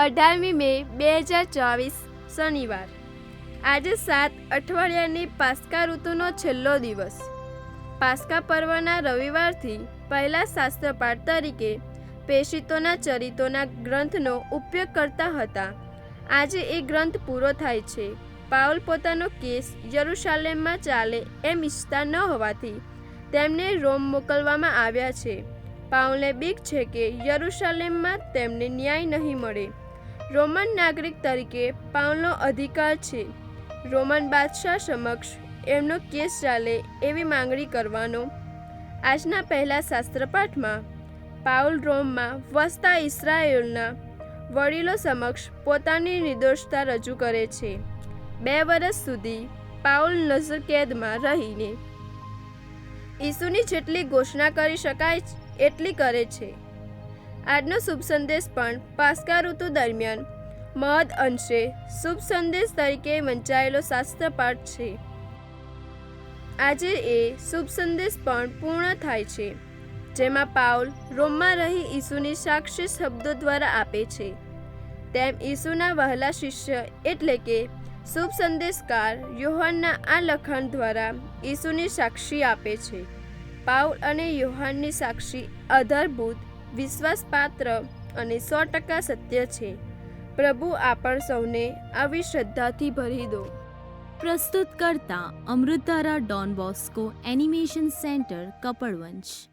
અઢારમી મે, બે હજાર ચોવીસ, શનિવાર. આજે સાત અઠવાડિયાની પાસ્કા ઋતુનો છેલ્લો દિવસ. પાસ્કા પર્વના રવિવારથી પહેલા શાસ્ત્રપાઠ તરીકે પેશિતોના ચરિતોના ગ્રંથનો ઉપયોગ કરતા હતા. આજે એ ગ્રંથ પૂરો થાય છે. પાઉલ પોતાનો કેસ યરુશાલેમમાં ચાલે એમ ઈચ્છતા ન હોવાથી તેમને રોમ મોકલવામાં આવ્યા છે. પાઉલે બીક છે કે યરુશાલેમમાં તેમને ન્યાય નહીં મળે. રોમન નાગરિક તરીકે પાઉલનો અધિકાર છે. રોમન બાદશાહ સમક્ષ એમનો કેસ ચાલે એવી માંગણી કરવાનો આજના પહેલા શાસ્ત્રપાઠમાં પાઉલ રોમમાં વસતા ઇસરાયેલના વડીલો સમક્ષ પોતાની નિર્દોષતા રજૂ કરે છે. બે વર્ષ સુધી પાઉલ નજરકેદમાં રહીને ઈસુની જેટલી ઘોષણા કરી શકાય એટલી કરે છે. આજનો શુભ સંદેશ પણ પાસ્કા ઋતુ દરમિયાન. મહદ અંશે, શુભ સંદેશ તરીકે વંચાયેલો શાસ્ત્રપાઠ છે. આજે એ શુભ સંદેશ પણ પૂર્ણ થાય છે, જેમાં પાઉલ રોમમાં રહી ઈસુની સાક્ષી શબ્દો દ્વારા આપે છે. તેમ ઈસુના વહેલા શિષ્ય એટલે કે શુભ સંદેશકાર યોહાનના આ લખાણ દ્વારા ઈસુની સાક્ષી આપે છે. પાઉલ અને યોહાનની સાક્ષી આધારભૂત વિશ્વાસપાત્ર અને સો ટકા સત્ય છે. પ્રભુ આપણ સૌને આવી શ્રદ્ધાથી ભરી દો. પ્રસ્તુત કરતા અમૃતારા Don Bosco animation centre, Kapadvanj.